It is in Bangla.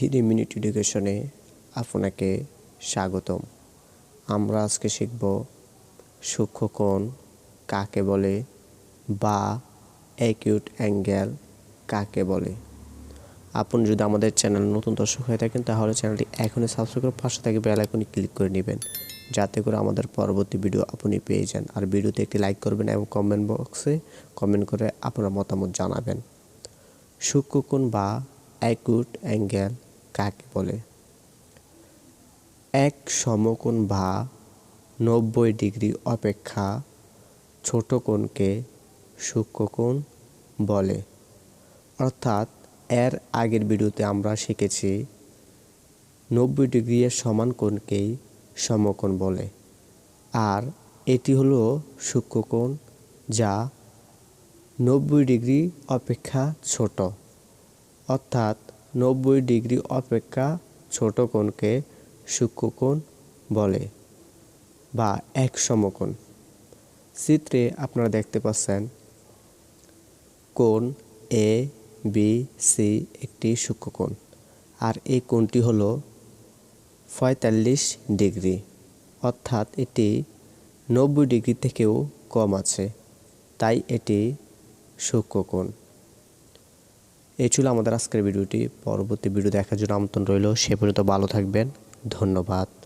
থ্রি মিনিট এডুকেশনে আপনাকে স্বাগতম। আমরা আজকে শিখব সূক্ষ্মকোণ কাকে বলে বা অ্যাকিউট অ্যাঙ্গেল কাকে বলে। আপনি যদি আমাদের চ্যানেল নতুন দর্শক হয়ে থাকেন, তাহলে চ্যানেলটি এখনই সাবস্ক্রাইব করে পাশে থেকে বেল আইকনে ক্লিক করে নেবেন, যাতে করে আমাদের পরবর্তী ভিডিও আপনি পেয়ে যান। আর ভিডিওতে একটি লাইক করবেন এবং কমেন্ট বক্সে কমেন্ট করে আপনার মতামত জানাবেন। সূক্ষ্মকোণ বা অ্যাকুট অ্যাঙ্গেল কাকে বলে? এক সমকোণ বা নব্বই ডিগ্রি অপেক্ষা ছোট কোণকে সূক্ষ্মকোণ বলে। অর্থাৎ এর আগের ভিডিওতে আমরা শিখেছি নব্বই ডিগ্রি এর সমান কোণকেই সমকোণ বলে। আর এটি হলো সূক্ষ্মকোণ যা নব্বই ডিগ্রি অপেক্ষা ছোট। অর্থাৎ নব্বই ডিগ্রি অপেক্ষা ছোট কোণকে সূক্ষ্মকোণ বলে বা এক সমকোণ। চিত্রে আপনারা দেখতে পাচ্ছেন কোণ এ বি সি একটি সূক্ষ্মকোণ আর এই কোণটি হলো পঁয়তাল্লিশ ডিগ্রি। অর্থাৎ এটি নব্বই ডিগ্রি থেকেও কম আছে, তাই এটি সূক্ষ্মকোণ এই ছিল আমাদের আজকের ভিডিওটি। পরবর্তী ভিডিও দেখার জন্য আমন্ত্রণ রইল। সে পর্যন্ত ভালো থাকবেন। ধন্যবাদ।